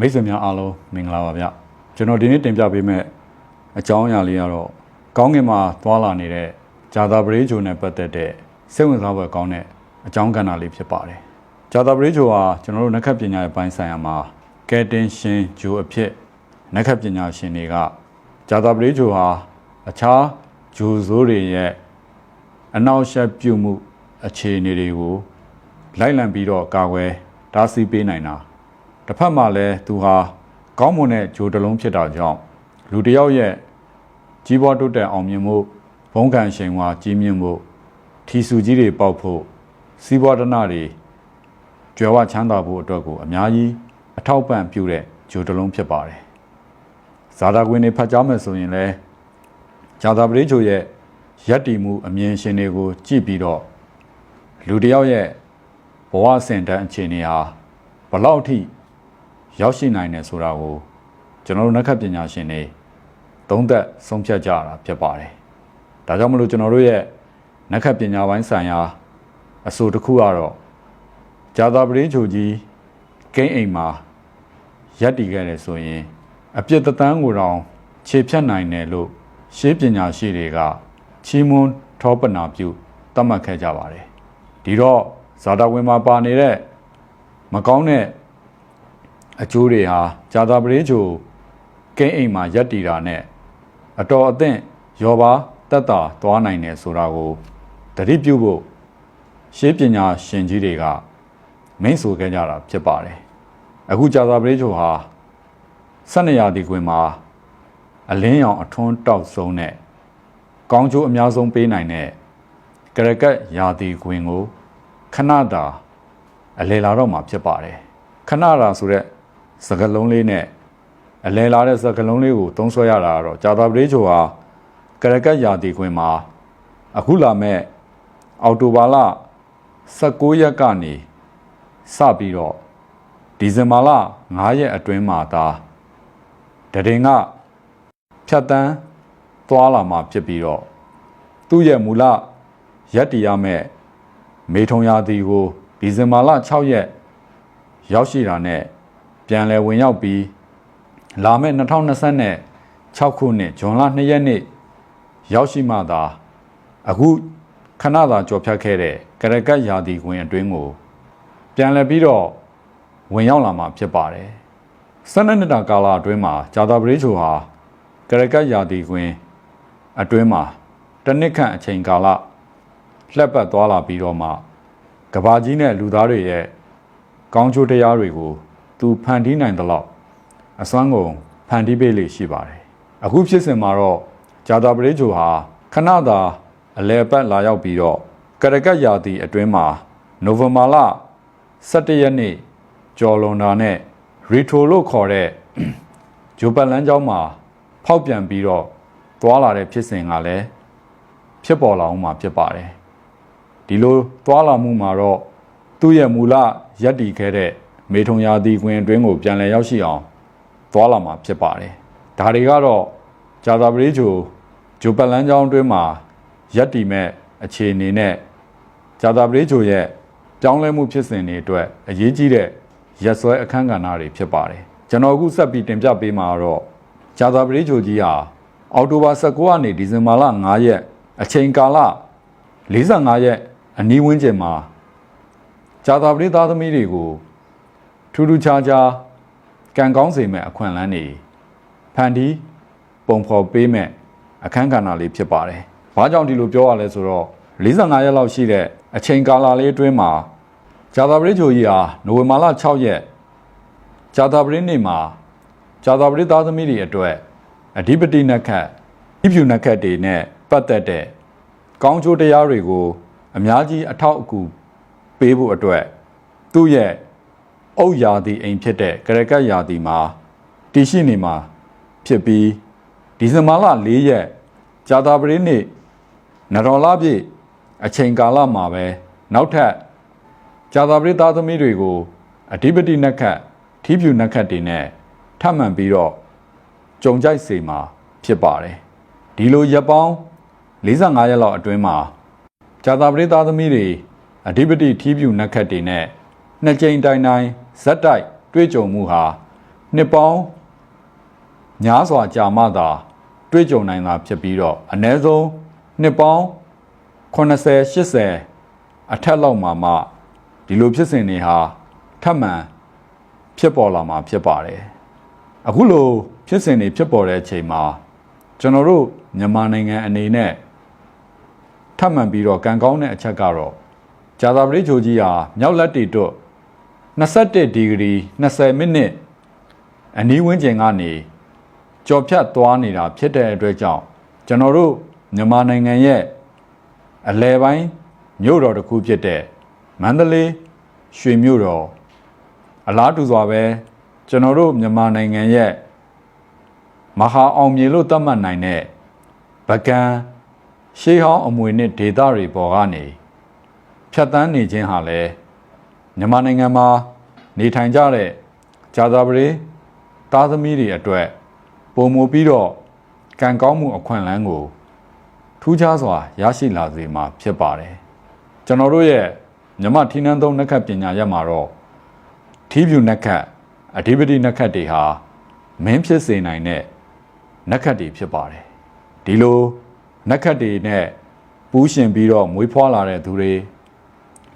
မိတ်ဆွေများအားလုံးမင်္ဂလာပါဗျကျွန်တော်ဒီနေ့တင်ပြပေးမယ့်အကြောင်းအရာလေးကတော့ကောင်းကင်မှာသွာလာနေတဲ့ဂျာတာပရိဂျိုနဲ့ပတ်သက်တဲ့စိတ်ဝင်စားဖွယ်ကောင်းတဲ့အကြောင်းကဏ္ဍလေးဖြစ်ပါတယ်ဂျာတာပရိဂျိုဟာကျွန်တော်တို့နက္ခတ်ပညာရဲ့ပိုင်းဆိုင်ရာမှာကဲတင်ရှင်ဂျိုအဖြစ်နက္ခတ်ပညာရှင်တွေကဂျာတာပရိဂျိုဟာအခြားဂျိုဇိုးတွေရဲ့အနောက်ရှက်ပြုမှုအခြေအနေတွေကိုလိုက်လံပြီးတော့ကာကွယ်တားဆီးပေးနိုင်တာ တစ်ဖက်မှာလည်းသူဟာကောင်းမွန်တဲ့ဂျိုတစ်လုံးဖြစ်တာကြောင့်လူတစ်ယောက်ရဲ့ကြီးပွားတိုးတက်အောင်မြင်မှုဘုံကံရှင်ဝါကြီးမြင့်မှုထီစုကြီးတွေပေါက်ဖို့စီးပွားဒနာတွေကြွယ်ဝချမ်းသာဖို့အတွက်ကိုအများကြီးအထောက်ပံ့ပြုတဲ့ဂျိုတစ်လုံးဖြစ်ပါတယ်ဇာတာကွင်းတွေဖတ်ကြားမယ်ဆိုရင်လည်းဇာတာပရိဂျိုရဲ့ယက်တီမှုအမြင်ရှင်တွေကိုကြည့်ပြီးတော့လူတစ်ယောက်ရဲ့ဘဝစင်တန်းအခြေအနေဟာဘလောက်ထိ ရောက်ရှိနိုင်တယ်ဆိုတာကိုကျွန်တော်တို့နက္ခတ်ပညာရှင်တွေသုံးသက်ဆုံးဖြတ်ကြတာဖြစ်ပါတယ်။ဒါကြောင့်မလို့ကျွန်တော်တို့ရဲ့နက္ခတ်ပညာပိုင်းဆိုင်ရာအဆိုတစ်ခုကတော့ဂျာသာပရိချိုကြီးဂိမ်းအိမ်မှာရက်တည်ခဲ့တယ်ဆိုရင်အပြစ်တသန်းကိုတောင်ခြေဖြတ်နိုင်တယ်လို့ရှေးပညာရှိတွေကချီးမွမ်းထောပနာပြုသတ်မှတ်ခဲ့ကြပါတယ်။ဒီတော့ဇာတာဝင်မှာပါနေတဲ့မကောင်းတဲ့ အကျိုးတွေဟာဂျာတာပရိချိုကင်းအိမ်မှာရက်တီတာနဲ့အတော်အသင့်ရောပါတက်တာသွားနိုင်တယ်ဆိုတာကိုတတိပြုဖို့ရှေးပညာရှင်ကြီးတွေကမိန့်ဆိုခဲ့ကြတာဖြစ်ပါတယ်အခုဂျာတာပရိချိုဟာ၁၂ရာသီကွင်းမှာအလင်းရောင်အထွန်းတောက်ဆုံးနဲ့ကောင်းကျိုးအများဆုံးပေးနိုင်တဲ့ကရကတ်ရာသီကွင်းကိုခဏတာအလဲလာတော့မှာဖြစ်ပါတယ်ခဏတာဆိုတဲ့ စကလုံးလေးနဲ့အလဲလာတဲ့စကလုံးလေးကိုသုံးဆွဲရတာကတော့ဂျာတာပရိချိုဟာကရကတ်ရာသီခွင်မှာအခုလာမဲ့အော်တိုဘာလ16ရက်ကနေစပြီးတော့ဒီဇင်ဘာလ9ရက်အတွင်းမှာသာတရင်ကဖြတ်တန်းသွားလာမှာဖြစ်ပြီးတော့သူ့ရဲ့မူလရက်တီရမဲ့မေထုံရာသီကိုဒီဇင်ဘာလ6ရက်ရောက်ရှိတာနဲ့ ပြန်လည်ဝင်ရောက်ပြီးလာမယ့်2026ခုနှစ်ဇွန်လ2ရက်နေ့ရောက်ရှိမှသာအခုခဏသာကြော်ဖြတ်ခဲ့တဲ့ကရကတ်ရာသီခွင်အတွင်းကိုပြန်လည်ပြီးတော့ဝင်ရောက်လာမှာဖြစ်ပါတယ်။12နှစ်တာကာလအတွင်းမှာဂျာတာပရိချိုဟာကရကတ်ရာသီခွင်အတွင်းမှာတစ်နှစ်ခန့်အချိန်ကာလလှက်ပတ်သွားလာပြီးတော့မှကဘာကြီးနဲ့လူသားတွေရဲ့ကောင်းကျိုးတရားတွေကို သူဖန်တီးနိုင်သလောက်အစွမ်းကုန်ဖန်တီးပေးလေရှိပါတယ်အခုဖြစ်စဉ်မှာတော့ဂျာတာပရိချိုဟာခဏသာအလဲပတ်လာရောက်ပြီးတော့ကရကတ်ရာသီအတွင်းမှာနိုဝင်ဘာလ17ရက်နေ့ကျော်လွန်တာနဲ့ရီထိုလို့ခေါ်တဲ့ဂျိုပတ်လန်းကျောင်းမှာဖောက်ပြန်ပြီးတော့သွားလာတဲ့ဖြစ်စဉ်ကလည်းဖြစ်ပေါ်လာအောင်မှာဖြစ်ပါတယ်ဒီလိုသွားလာမှုမှာတော့သူ့ရဲ့မူလရက်တည်ခဲ့တဲ့ မေထုံရာသီကွင်းအတွင်းကိုပြန်လည်ရောက်ရှိအောင်သွားလာမှာဖြစ်ပါတယ်ဒါတွေကတော့ဂျာသာပရိချိုဂျိုပတ်လန်းကျောင်းအတွင်းမှာရက်တည်မဲ့အခြေအနေနဲ့ဂျာသာပရိချိုရဲ့ပြောင်းလဲမှုဖြစ်စဉ်တွေအတွက်အရေးကြီးတဲ့ရက်စွဲအခန်းကဏ္ဍတွေဖြစ်ပါတယ်ကျွန်တော်အခုဆက်ပြီးတင်ပြပေးမှာတော့ဂျာသာပရိချိုကြီးဟာအောက်တိုဘာ19ရက်နေ့ဒီဇင်ဘာလ9ရက်အချိန်ကာလ45ရက်အနီးဝန်းကျင်မှာဂျာသာပရိသားသမီးတွေကို ထူးထူးခြားခြားကံကောင်းစေမဲ့အခွင့်အလမ်းတွေဖန်တီးပုံဖော်ပေးမဲ့အခန်းကဏ္ဍလေးဖြစ်ပါတယ်။ဘာကြောင့်ဒီလိုပြောရလဲဆိုတော့45ရက်လောက်ရှိတဲ့အချိန်ကာလလေးအတွင်းမှာဂျာသာပရိချိုကြီးဟာနိုဝင်ဘာလ6ရက်ဂျာသာပရိနေ့မှာဂျာသာပရိသားသမီးတွေအတွက်အဓိပတိနက္ခတ်ဤဖြူနက္ခတ်တွေနဲ့ပတ်သက်တဲ့ကောင်းကျိုးတရားတွေကို အများကြီးအထောက်အကူပေးဖို့အတွက်သူ့ရဲ့ အုတ်ရာသီအိမ်ဖြစ်တဲ့ကရကတ်ရာသီမှာတည်ရှိနေမှာဖြစ်ပြီးဒီဇင်ဘာလ၄ရက်ဂျာတာပရိနေ့နရော်လာပြည့်အချိန်ကာလမှာပဲနောက်ထပ်ဂျာတာပရိသားသမီးတွေကိုအဓိပတိနက္ခတ်ထီးဖြူနက္ခတ်တွေနဲ့ထပ်မံပြီးတော့ကြုံကြိုက်စေမှာဖြစ်ပါတယ်ဒီလိုရက်ပေါင်း45ရက်လောက်အတွင်းမှာဂျာတာပရိသားသမီးတွေအဓိပတိထီးဖြူနက္ခတ်တွေနဲ့ နှစ်ကြိမ်တိုင်တိုင်ဇက်တိုက်တွေ့ကြုံမှုဟာနှစ်ပေါင်းညားစွာကြာမှသာတွေ့ကြုံနိုင်တာဖြစ်ပြီးတော့အ ਨੇ ဆုံးနှစ်ပေါင်း80 80အထက်လောက်မှာမှဒီလိုဖြစ်စဉ်တွေဟာထပ်မံဖြစ်ပေါ်လာမှာဖြစ်ပါတယ်အခုလိုဖြစ်စဉ်တွေဖြစ်ပေါ်တဲ့အချိန်မှာကျွန်တော်တို့မြန်မာနိုင်ငံအနေနဲ့ထပ်မံပြီးတော့ကံကောင်းတဲ့အချက်ကတော့ဂျာသာပရိချိုကြီးဟာမြောက်လက်တီတွ တ်21ဒီဂရီ20မိနစ်အနီးဝန်းကျင်ကနေကြော်ဖြတ်သွားနေတာဖြစ်တဲ့အတွက်ကြောင့်ကျွန်တော်တို့မြန်မာနိုင်ငံရဲ့အလဲပိုင်းမြို့တော်တစ်ခုဖြစ်တဲ့မန္တလေးရွှေမြို့တော်အလားတူစွာပဲကျွန်တော်တို့မြန်မာနိုင်ငံရဲ့မဟာအောင်မြေလို့သတ်မှတ်နိုင်တဲ့ဗကန်ရှေးဟောင်းအမွေနှစ်ဒေသတွေပေါ်ကနေဖြတ်တန်းနေခြင်းဟာလည်း မြန်မာနိုင်ငံမှာနေထိုင်ကြတဲ့ဂျာသာပရိသားသမီးတွေအတွက်ပုံမူပြီးတော့ကံကောင်းမှုအခွင့်အလမ်းကိုထူးခြားစွာရရှိလာစေမှာဖြစ်ပါတယ်ကျွန်တော်တို့ရဲ့မြမထီနန်းသုံးနှက်ခတ်ပညာရက်မှာတော့ထီးဖြူနှက်ခတ်အဓိပတိနှက်ခတ်တွေဟာမင်းဖြစ်စေနိုင်တဲ့နှက်ခတ်တွေဖြစ်ပါတယ်ဒီလိုနှက်ခတ်တွေနဲ့ပူးရှင်ပြီးတော့မွေးဖွားလာတဲ့သူတွေ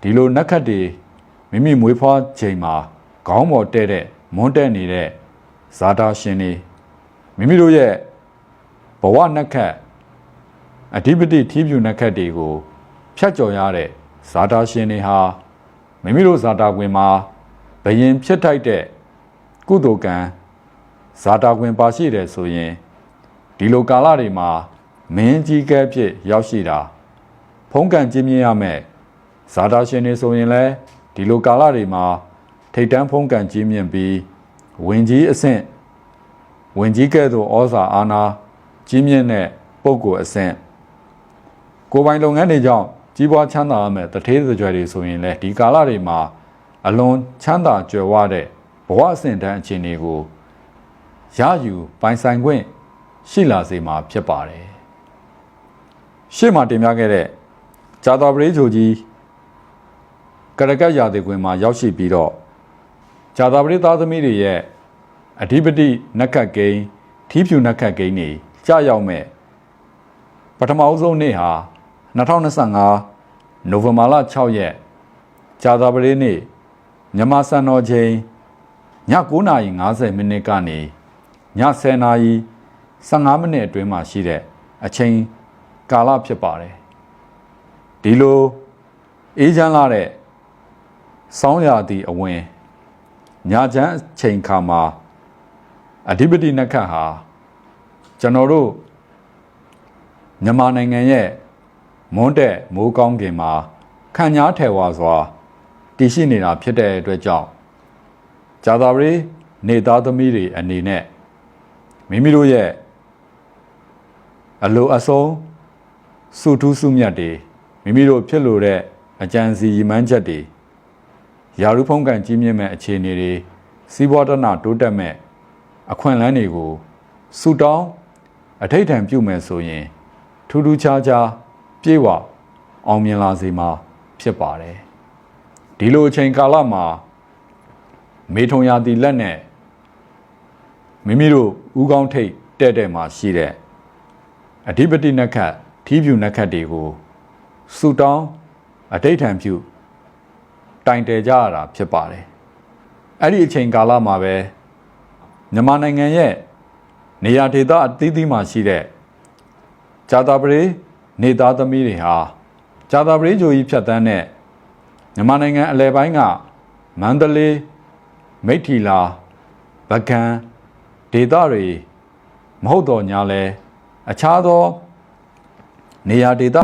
ဒီလိုနှက်ခတ်တွေ မိမိမွေးဖွားချိန်မှာခေါင်းပေါ်တဲ့တဲ့မွန်းတက်နေတဲ့ဇာတာရှင်တွေမိမိတို့ရဲ့ဘဝနှက်ခတ်အဓိပတိထီးဖြူနှက်ခတ်တွေကိုဖြတ်ကျော်ရတဲ့ဇာတာရှင်တွေဟာမိမိတို့ဇာတာကွင်မှာဘယင်ဖြစ်ထိုက်တဲ့ကုသိုလ်ကံဇာတာကွင်ပါရှိတယ်ဆိုရင်ဒီလိုကာလတွေမှာမင်းကြီးကဲဖြစ်ရောက်ရှိတာဖုံးကန်ကျင်းမြင်ရမယ်ဇာတာရှင်တွေဆိုရင်လည်း ဒီလိုကာလတွေမှာထိတ်တန်းဖုံးကန်ကျင်းမြင်ပြီးဝင်ကြီးအဆင့်ဝင်ကြီးကဲ့သို့ဩဇာအာဏာကြီးမြင့်တဲ့ပုဂ္ဂိုလ်အဆင့်ကိုယ်ပိုင်လုပ်ငန်းတွေကြောင့်ကြီးပွားချမ်းသာရမယ်တထေးကြွယ်တွေဆိုရင်လည်းဒီကာလတွေမှာအလွန်ချမ်းသာကြွယ်ဝတဲ့ဘဝအဆင့်တန်းအခြေအနေကိုရယူပိုင်ဆိုင်ခွင့်ရှိလာစေမှာဖြစ်ပါတယ်ရှေ့မှာတင်ပြခဲ့တဲ့ဂျာတာပရိချိုကြီး ကရကတ်ရာသီကွင်မှာရောက်ရှိပြီးတော့ဂျာတာပရိသားသမီးတွေရဲ့အဓိပတိနက္ခတ်ကိန်းထီးဖြူနက္ခတ်ကိန်းတွေကြာရောက်မဲ့ပထမအဆုံးနေ့ဟာ2025နိုဝင်ဘာလ6ရက်ဂျာသာပတေးနေ့မြန်မာစံတော်ချိန်ည9:50မိနစ်ကနေည10:15မိနစ်အတွင်းမှာရှိတဲ့အချိန်ကာလဖြစ်ပါတယ်ဒီလိုအေးချမ်းလာတဲ့ စောင်းရာသီအဝင်ညချမ်းအချိန်ခါမှာအဓိပတိနက္ခတ်ဟာကျွန်တော်တို့မြန်မာနိုင်ငံရဲ့မွန်းတဲ့မိုးကောင်းကင်မှာခံညားထဲဝါစွာတည်ရှိနေတာဖြစ်တဲ့အတွက်ကြောင့်ဂျာသာပရိနေသားသမီးတွေအနေနဲ့မိမိတို့ရဲ့အလိုအဆုံးစုထူးစုမြတ်တွေမိမိတို့ဖြစ်လို့တဲ့အကြံစီရည်မှန်းချက်တွေ ယာရုဖုံးကန်ကြီးမြင့်မဲ့အခြေအနေတွေစီးပွားတနာတိုးတက်မဲ့အခွင့်အလမ်းတွေကိုစူတောင်းအထိတ်ထန်ပြုမယ်ဆိုရင် ထူးထူးခြားခြားပြေဝအောင်မြင်လာစေမှာဖြစ်ပါတယ်ဒီလိုအချိန်ကာလမှာမေထုံရာတီလက်နဲ့မိမိတို့ဥကောင်းထိတ်တဲ့တဲ့မှာရှိတဲ့အဓိပတိနက္ခတ်ထီးဖြူနက္ခတ်တွေကိုစူတောင်းအတိတ်ထံပြု တိုင်တယ်ကြရတာဖြစ်ပါတယ်အဲ့ဒီအချိန်ကာလမှာပဲမြန်မာနိုင်ငံရဲ့နေရာဒေသအသီးသီးမှာရှိတဲ့ဂျာတာပရိနေသားသမီးတွေဟာဂျာတာပရိဂျိုကြီးဖြတ်တန်းတဲ့မြန်မာနိုင်ငံအလဲပိုင်းကမန္တလေးမိထီလာဗကံဒေသတွေမဟုတ်တော့ညာလဲအခြားသောနေရာဒေသ